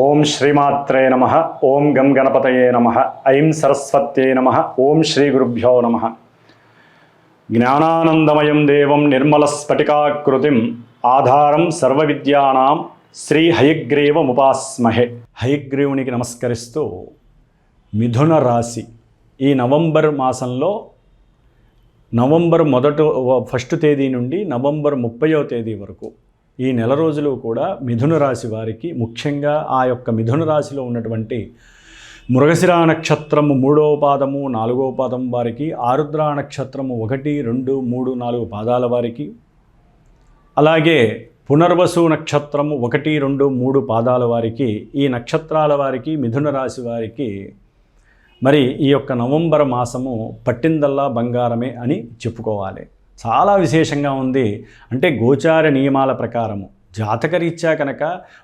ఓం శ్రీమాత్రే నమ ఓం గం గణపతయే నమ ఐం సరస్వత్యే నమ ఓం శ్రీ గురుభ్యో నమ. జ్ఞానానందమయం దేవం నిర్మలస్ఫటికాకృతిం ఆధారం సర్వవిద్యానాం శ్రీ హయగ్రీవముపాస్మహే. హయగ్రీవునికి నమస్కరిస్తూ మిథున రాశి ఈ నవంబర్ మాసంలో నవంబర్ మొదట ఫస్ట్ తేదీ నుండి నవంబర్ ముప్పయో తేదీ వరకు ఈ నెల రోజులు కూడా మిథున రాశి వారికి ముఖ్యంగా ఆ యొక్క మిథున రాశిలో ఉన్నటువంటి మృగశిరా నక్షత్రము మూడవ పాదము నాలుగవ పాదం వారికి ఆరుద్ర నక్షత్రము ఒకటి రెండు మూడు నాలుగు పాదాల వారికి అలాగే పునర్వసు నక్షత్రము ఒకటి రెండు మూడు పాదాల వారికి ఈ నక్షత్రాల వారికి మిథున రాశి వారికి మరి ఈ యొక్క నవంబర్ మాసము పట్టిందల్లా బంగారమే అని చెప్పుకోవాలి. చాలా విశేషంగా ఉంది. అంటే గోచార నియమాల ప్రకారము. జాతకరీత్యా కనుక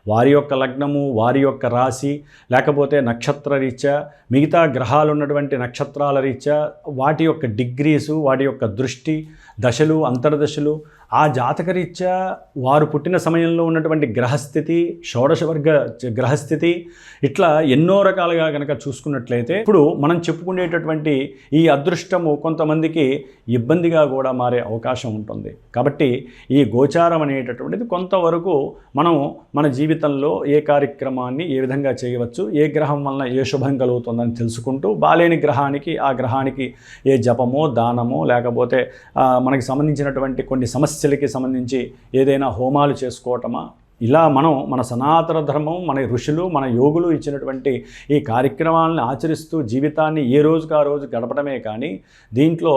వారి యొక్క లగ్నము వారి యొక్క రాశి లేకపోతే నక్షత్ర రీత్యా మిగతా గ్రహాలు ఉన్నటువంటి నక్షత్రాల రీత్యా వాటి యొక్క డిగ్రీసు వాటి యొక్క దృష్టి దశలు అంతర్దశలు ఆ జాతకరీత్యా వారు పుట్టిన సమయంలో ఉన్నటువంటి గ్రహస్థితి షోడశ వర్గ గ్రహస్థితి ఇట్లా ఎన్నో రకాలుగా కనుక చూసుకున్నట్లయితే ఇప్పుడు మనం చెప్పుకునేటటువంటి ఈ అదృష్టము కొంతమందికి ఇబ్బందిగా కూడా మారే అవకాశం ఉంటుంది. కాబట్టి ఈ గోచారం అనేటటువంటిది కొంతవరకు మనం మన జీవితంలో ఏ కార్యక్రమాన్ని ఏ విధంగా చేయవచ్చు ఏ గ్రహం వలన ఏ శుభం కలుగుతుందని తెలుసుకుంటూ బాలేని గ్రహానికి ఆ గ్రహానికి ఏ జపమో దానమో లేకపోతే మనకి సంబంధించినటువంటి కొన్ని సమస్యలకి సంబంధించి ఏదైనా హోమాలు చేసుకోవటమా? ఇలా మనం మన సనాతన ధర్మం మన ఋషులు మన యోగులు ఇచ్చినటువంటి ఈ కార్యక్రమాలను ఆచరిస్తూ జీవితాన్ని ఏ రోజుకు ఆ రోజు గడపడమే కానీ దీంట్లో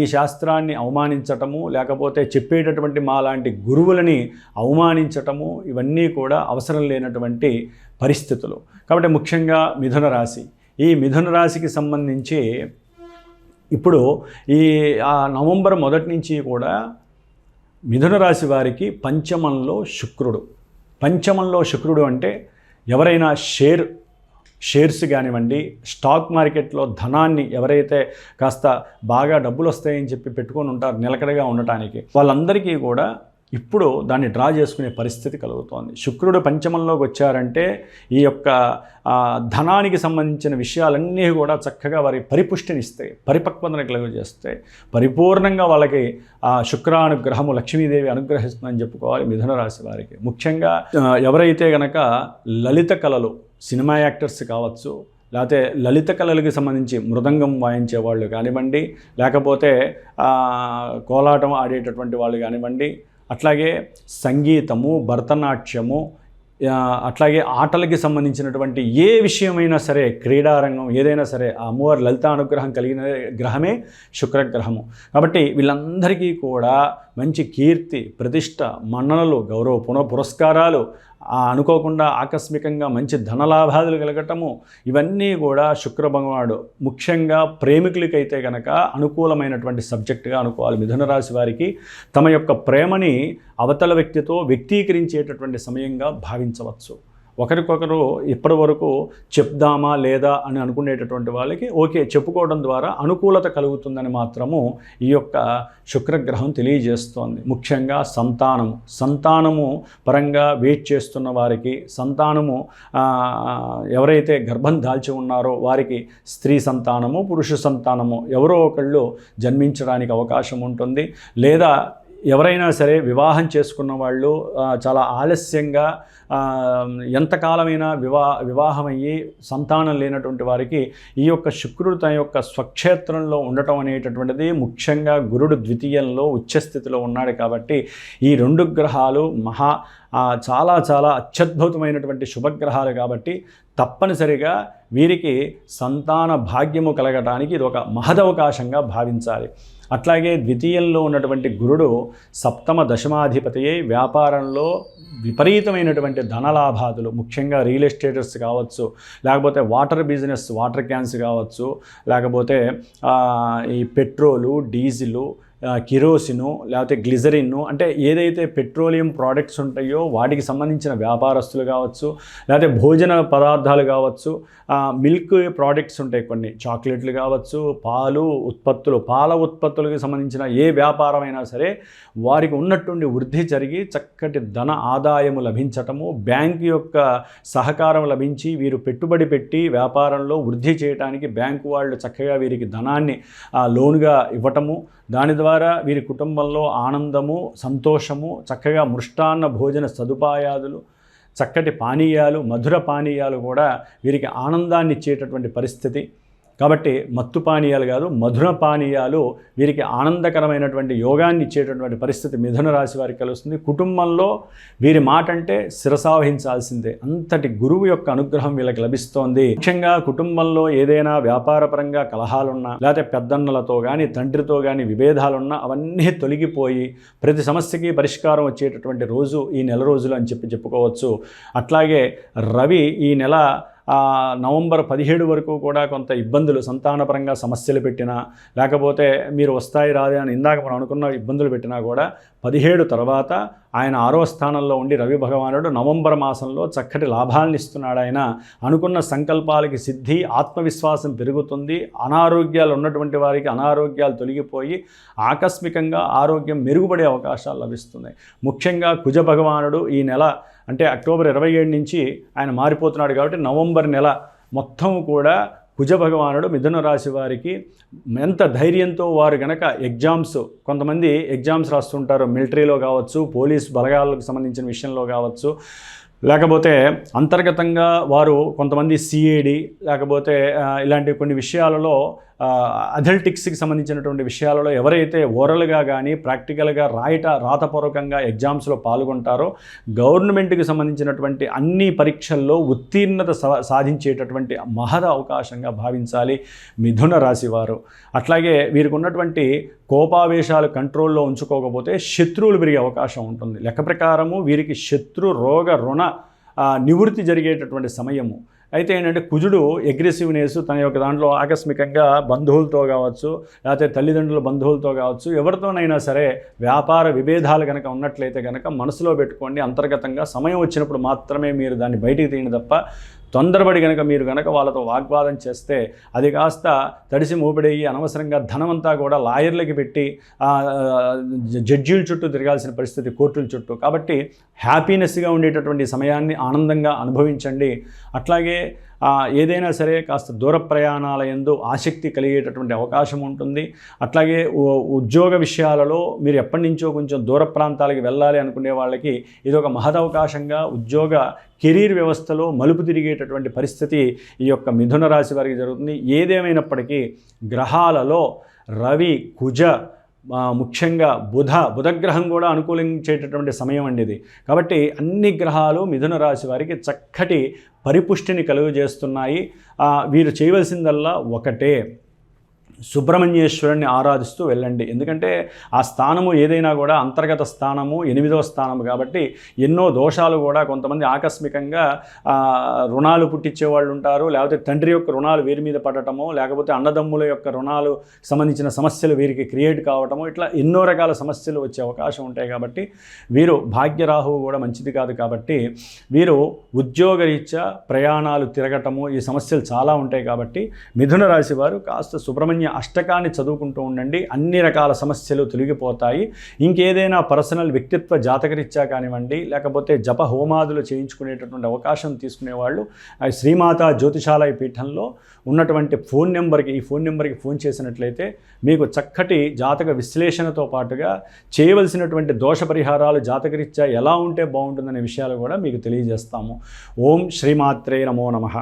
ఈ శాస్త్రాన్ని అవమానించటము లేకపోతే చెప్పేటటువంటి మా లాంటి గురువులని అవమానించటము ఇవన్నీ కూడా అవసరం లేనటువంటి పరిస్థితులు. కాబట్టి ముఖ్యంగా మిథున రాశి. ఈ మిథున రాశికి సంబంధించి ఇప్పుడు ఈ నవంబర్ మొదటి నుంచి కూడా మిథున రాశి వారికి పంచమంలో శుక్రుడు. పంచమంలో శుక్రుడు అంటే ఎవరైనా షేర్ షేర్స్ కానివ్వండి స్టాక్ మార్కెట్లో ధనాన్ని ఎవరైతే కాస్త బాగా డబ్బులు వస్తాయని చెప్పి పెట్టుకొని ఉంటారు నిలకడగా ఉండటానికి వాళ్ళందరికీ కూడా ఇప్పుడు దాన్ని డ్రా చేసుకునే పరిస్థితి కలుగుతోంది. శుక్రుడు పంచమంలోకి వచ్చారంటే ఈ యొక్క ధనానికి సంబంధించిన విషయాలన్నీ కూడా చక్కగా వారి పరిపుష్టినిస్తాయి పరిపక్వతను కలుగజేస్తాయి. పరిపూర్ణంగా వాళ్ళకి ఆ శుక్రానుగ్రహము లక్ష్మీదేవి అనుగ్రహిస్తుందని చెప్పుకోవాలి మిథున రాశి వారికి. ముఖ్యంగా ఎవరైతే గనక లలిత కళలు సినిమా యాక్టర్స్ కావచ్చు లేకపోతే లలిత కళలకు సంబంధించి మృదంగం వాయించే వాళ్ళు కానివ్వండి లేకపోతే కోలాటం ఆడేటటువంటి వాళ్ళు కానివ్వండి అట్లాగే సంగీతము భరతనాట్యము అట్లాగే ఆటలకి సంబంధించినటువంటి ఏ విషయమైనా సరే క్రీడారంగం ఏదైనా సరే ఆ అమ్మవారి లలిత అనుగ్రహం కలిగిన గ్రహమే శుక్రగ్రహము. కాబట్టి వీళ్ళందరికీ కూడా మంచి కీర్తి ప్రతిష్ట మన్ననలు గౌరవ పునః పురస్కారాలు అనుకోకుండా ఆకస్మికంగా మంచి ధనలాభాదులు కలగటము ఇవన్నీ కూడా శుక్ర భగవానుడు ముఖ్యంగా ప్రేమికులకైతే కనుక అనుకూలమైనటువంటి సబ్జెక్టుగా అనుకోవాలి. మిథున రాశి వారికి తమ యొక్క ప్రేమని అవతల వ్యక్తితో వ్యక్తీకరించేటటువంటి సమయంగా భావించవచ్చు. ఒకరికొకరు ఇప్పటి వరకు చెప్దామా లేదా అని అనుకునేటటువంటి వాళ్ళకి ఓకే చెప్పుకోవడం ద్వారా అనుకూలత కలుగుతుందని మాత్రము ఈ యొక్క శుక్రగ్రహం తెలియజేస్తోంది. ముఖ్యంగా సంతానము. సంతానము పరంగా వెయిట్ చేస్తున్న వారికి సంతానము ఎవరైతే గర్భం దాల్చి ఉన్నారో వారికి స్త్రీ సంతానము పురుష సంతానము ఎవరో ఒకళ్ళు జన్మించడానికి అవకాశం ఉంటుంది. లేదా ఎవరైనా సరే వివాహం చేసుకున్న వాళ్ళు చాలా ఆలస్యంగా ఎంతకాలమైనా వివా వివాహమయ్యి సంతానం లేనటువంటి వారికి ఈ యొక్క శుక్రుడు తన యొక్క స్వక్షేత్రంలో ఉండటం అనేటటువంటిది ముఖ్యంగా గురుడు ద్వితీయంలో ఉచ్చస్థితిలో ఉన్నాడు కాబట్టి ఈ రెండు గ్రహాలు మహా చాలా చాలా అత్యద్భుతమైనటువంటి శుభగ్రహాలు కాబట్టి తప్పనిసరిగా వీరికి సంతాన భాగ్యము కలగటానికి ఇది ఒక మహదవకాశంగా భావించాలి. అట్లాగే ద్వితీయంలో ఉన్నటువంటి గురుడు సప్తమ దశమాధిపతి వ్యాపారంలో విపరీతమైనటువంటి ధనలాభాదులు ముఖ్యంగా రియల్ ఎస్టేటర్స్ కావచ్చు లేకపోతే వాటర్ బిజినెస్ వాటర్ క్యాన్స్ కావచ్చు లేకపోతే ఈ పెట్రోలు డీజిలు కిరోసిను లేకపోతే గ్లిజరిన్ను అంటే ఏదైతే పెట్రోలియం ప్రోడక్ట్స్ ఉంటాయో వాటికి సంబంధించిన వ్యాపారస్తులు కావచ్చు లేకపోతే భోజన పదార్థాలు కావచ్చు మిల్క్ ప్రోడక్ట్స్ ఉంటాయి కొన్ని. చాక్లెట్లు కావచ్చు పాలు ఉత్పత్తులు పాల ఉత్పత్తులకు సంబంధించిన ఏ వ్యాపారమైనా సరే వారికి ఉన్నట్టుండి వృద్ధి జరిగి చక్కటి ధన ఆదాయము లభించటము బ్యాంకు యొక్క సహకారం లభించి వీరు పెట్టుబడి పెట్టి వ్యాపారంలో వృద్ధి చేయడానికి బ్యాంకు వాళ్ళు చక్కగా వీరికి ధనాన్ని లోన్గా ఇవ్వటము దాని ద్వారా వీరి కుటుంబంలో ఆనందము సంతోషము చక్కగా మృష్టాన్న భోజన సదుపాయాదులు చక్కటి పానీయాలు మధుర పానీయాలు కూడా వీరికి ఆనందాన్ని ఇచ్చేటటువంటి పరిస్థితి. కాబట్టి మత్తు పానీయాలు కాదు మధుర పానీయాలు వీరికి ఆనందకరమైనటువంటి యోగాన్ని ఇచ్చేటటువంటి పరిస్థితి మిథున రాశి వారికి కలుస్తుంది కుటుంబంలో వీరి మాట అంటే శిరసావహించాల్సిందే. అంతటి గురువు యొక్క అనుగ్రహం వీళ్ళకి లభిస్తోంది. ముఖ్యంగా కుటుంబంలో ఏదైనా వ్యాపారపరంగా కలహాలున్నా లేకపోతే పెద్దన్నలతో కానీ తండ్రితో కానీ విభేదాలున్నా అవన్నీ తొలగిపోయి ప్రతి సమస్యకి పరిష్కారం వచ్చేటటువంటి రోజు ఈ నెల రోజులు అని చెప్పి చెప్పుకోవచ్చు. అట్లాగే రవి ఈ నెల నవంబర్ పదిహేడు వరకు కూడా కొంత ఇబ్బందులు సంతానపరంగా సమస్యలు పెట్టినా లేకపోతే మీరు వస్తాయి రాదే అని ఇందాక మనం అనుకున్న ఇబ్బందులు పెట్టినా కూడా పదిహేడు తర్వాత ఆయన ఆరో స్థానంలో ఉండి రవి భగవానుడు నవంబర్ మాసంలో చక్కటి లాభాలను ఇస్తున్నాడు ఆయన. అనుకున్న సంకల్పాలకి సిద్ధి ఆత్మవిశ్వాసం పెరుగుతుంది అనారోగ్యాలు ఉన్నటువంటి వారికి అనారోగ్యాలు తొలగిపోయి ఆకస్మికంగా ఆరోగ్యం మెరుగుపడే అవకాశాలు లభిస్తున్నాయి. ముఖ్యంగా కుజ భగవానుడు ఈ నెల అంటే అక్టోబర్ ఇరవై ఏడు నుంచి ఆయన మారిపోతున్నాడు కాబట్టి నవంబర్ నెల మొత్తం కూడా కుజ భగవానుడు మిథున రాశి వారికి ఎంత ధైర్యంతో వారు గనక ఎగ్జామ్స్ కొంతమంది ఎగ్జామ్స్ రాస్తుంటారు మిలిటరీలో కావచ్చు పోలీస్ బలగాలకు సంబంధించిన విషయంలో కావచ్చు. లేకపోతే అంతర్గతంగా వారు కొంతమంది సిఏడి లేకపోతే ఇలాంటి కొన్ని విషయాలలో అథ్లెటిక్స్కి సంబంధించినటువంటి విషయాలలో ఎవరైతే ఓరల్గా కానీ ప్రాక్టికల్గా రాయట రాతపూర్వకంగా ఎగ్జామ్స్లో పాల్గొంటారో గవర్నమెంట్కి సంబంధించినటువంటి అన్ని పరీక్షల్లో ఉత్తీర్ణత సాధించేటటువంటి మహద అవకాశంగా భావించాలి మిథున రాశి వారు అట్లాగే వీరికి ఉన్నటువంటి కోపావేశాలు కంట్రోల్లో ఉంచుకోకపోతే శత్రువులు పెరిగే అవకాశం ఉంటుంది. లెక్క ప్రకారము వీరికి శత్రు రోగ రుణ నివృత్తి జరిగేటటువంటి సమయము. అయితే ఏంటంటే కుజుడు అగ్రెసివ్నెస్ తన యొక్క దాంట్లో ఆకస్మికంగా బంధువులతో కావచ్చు లేకపోతే తల్లిదండ్రుల బంధువులతో కావచ్చు ఎవరితోనైనా సరే వ్యాపార విభేదాలు కనుక ఉన్నట్లయితే కనుక మనసులో పెట్టుకోండి. అంతర్గతంగా సమయం వచ్చినప్పుడు మాత్రమే మీరు దాన్ని బయటికి తీయండి తప్ప తొందరపడి కనుక మీరు కనుక వాళ్ళతో వాగ్వాదం చేస్తే అది కాస్త తడిసి మూపిడయ్యి అనవసరంగా ధనమంతా కూడా లాయర్లకి పెట్టి జడ్జీల చుట్టూ తిరగాల్సిన పరిస్థితి కోర్టుల చుట్టూ. కాబట్టి హ్యాపీనెస్గా ఉండేటటువంటి సమయాన్ని ఆనందంగా అనుభవించండి. అట్లాగే ఏదైనా సరే కాస్త దూర ప్రయాణాల ఎందు ఆసక్తి కలిగేటటువంటి అవకాశం ఉంటుంది. అట్లాగే ఉ- ఉద్యోగ విషయాలలో మీరు ఎప్పటి నుంచో కొంచెం దూర ప్రాంతాలకు వెళ్ళాలి అనుకునే వాళ్ళకి ఇది ఒక మహదవకాశంగా ఉద్యోగ కెరీర్ వ్యవస్థలో మలుపు తిరిగేటటువంటి పరిస్థితి ఈ యొక్క మిథున రాశి వారికి జరుగుతుంది. ఏదేమైనప్పటికీ గ్రహాలలో రవి కుజ ముఖ్యంగా బుధ బుధగ్రహం కూడా అనుకూలించేటటువంటి సమయం అండి ఇది. కాబట్టి అన్ని గ్రహాలు మిథున రాశి వారికి చక్కటి పరిపుష్టిని కలుగజేస్తున్నాయి. వీరు చేయవలసిందల్లా ఒకటే. సుబ్రహ్మణ్యేశ్వరుణ్ణి ఆరాధిస్తూ వెళ్ళండి. ఎందుకంటే ఆ స్థానము ఏదైనా కూడా అంతర్గత స్థానము ఎనిమిదవ స్థానము కాబట్టి ఎన్నో దోషాలు కూడా కొంతమంది ఆకస్మికంగా రుణాలు పుట్టించే వాళ్ళు ఉంటారు. లేకపోతే తండ్రి యొక్క రుణాలు వీరి మీద పడటము లేకపోతే అన్నదమ్ముల యొక్క రుణాలు సంబంధించిన సమస్యలు వీరికి క్రియేట్ కావటము ఇట్లా ఎన్నో రకాల సమస్యలు వచ్చే అవకాశం ఉంటాయి కాబట్టి వీరు భాగ్యరాహువు కూడా మంచిది కాదు కాబట్టి వీరు ఉద్యోగరీత్యా ప్రయాణాలు తిరగటము ఈ సమస్యలు చాలా ఉంటాయి కాబట్టి మిథున రాశి వారు కాస్త సుబ్రహ్మణ్య అష్టకాన్ని చదువుకుంటూ ఉండండి. అన్ని రకాల సమస్యలు తొలగిపోతాయి. ఇంకేదైనా పర్సనల్ వ్యక్తిత్వ జాతకరీత్యా కానివ్వండి లేకపోతే జప హోమాదులు చేయించుకునేటటువంటి అవకాశం తీసుకునేవాళ్ళు శ్రీమాత జ్యోతిషాలయ పీఠంలో ఉన్నటువంటి ఫోన్ నెంబర్కి ఈ ఫోన్ నెంబర్కి ఫోన్ చేసినట్లయితే మీకు చక్కటి జాతక విశ్లేషణతో పాటుగా చేయవలసినటువంటి దోష పరిహారాలు జాతకరీత్యా ఎలా ఉంటే బాగుంటుందనే విషయాలు కూడా మీకు తెలియజేస్తాము. ఓం శ్రీమాత్రే నమో నమః.